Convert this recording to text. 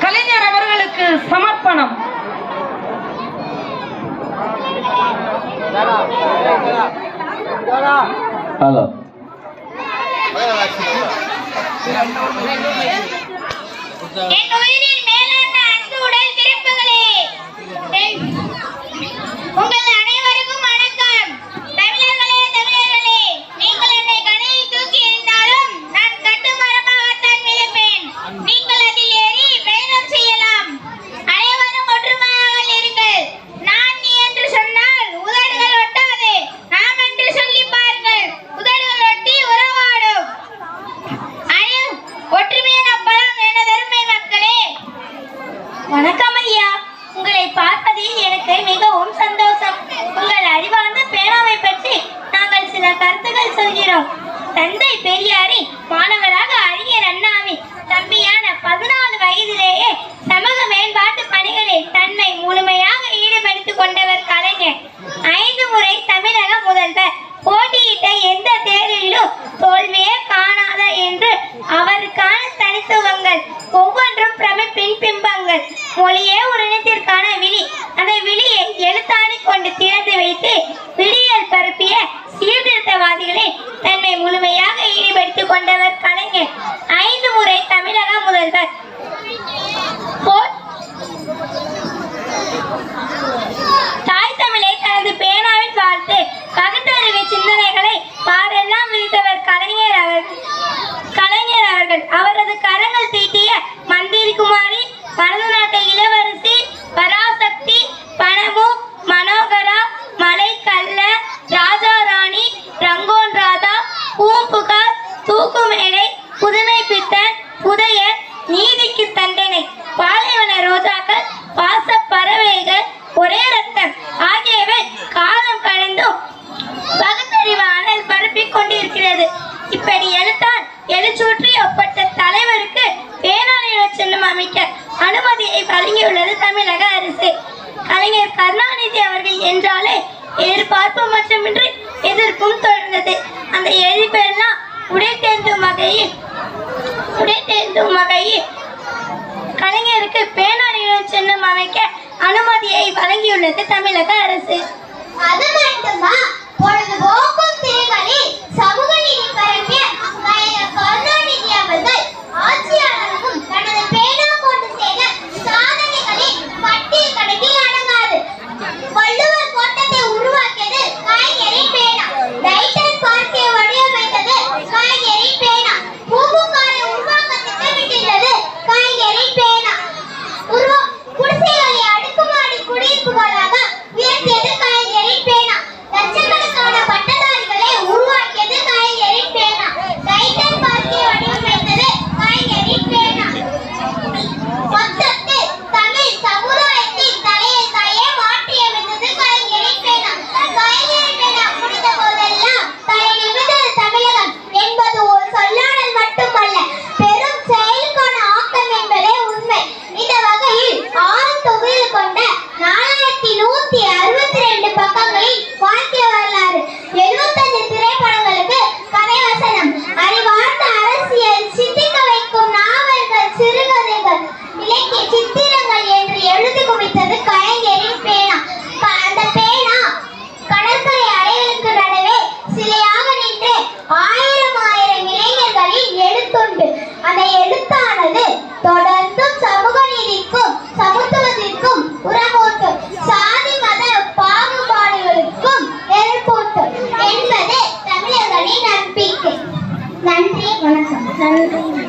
கலைஞர் அவர்களுக்கு சமர்ப்பணம். ஹலோ. என் உங்களை பார்ப்பதில் எனக்கு மிகவும் சந்தோஷம். உங்கள் அறிவார்ந்த பேராவை பற்றி நாங்கள் சில கருத்துக்கள் சொல்கிறோம். தந்தை பெரியாரை மாணவராக அறிஞர் அண்ணாவின் தம்பியான பதினாலு வயதிலேயே சமூக மேம்பாட்டு பணிகளில் தன்னை முழுமையாக ஈடுபடுத்திக் கொண்டவர் கலைஞர். ஐந்து முறை தமிழக முதல்வர். போட்டியிட்ட எந்த தேர்விலும் தோல்வியே காணாத என்று அவருக்கான தனித்துவங்கள் ஒவ்வொன்றும் பிரமிப்பின் பிம்பங்கள் மொழியே ஒரு இனத்திற்கான விழி. ரோஜாக்கள் பாச பறவைகள் ஒரே ரத்தம் ஆகியவை காலம் கடந்தும் பகுத்தறிவான பரப்பிக் கொண்டிருக்கிறது. இப்படி எழுத்தான் எழுச்சூற்றி ஒப்பட்ட தலைவருக்கு பேராளின சின்னம் அமைக்க அனுமதியை வழங்கியுள்ளது தமிழக அரசு. கலைஞர் கருணாநிதி அவர்கள் என்றாலே எதிர்பார்ப்பு மட்டுமின்றி எதிர்ப்பும் தொடர்ந்தது அந்த எதிர்ப்பெல்லாம் உடை தேர்ந்தும் வகையில் உடை தேர்ந்தும் வகையில் கலைஞருக்கு பேனா நினைவு சின்னம் அமைக்க அனுமதியை வழங்கியுள்ளது தமிழக அரசு. அது மட்டுமா பொழுதுபோக்கு நன்றி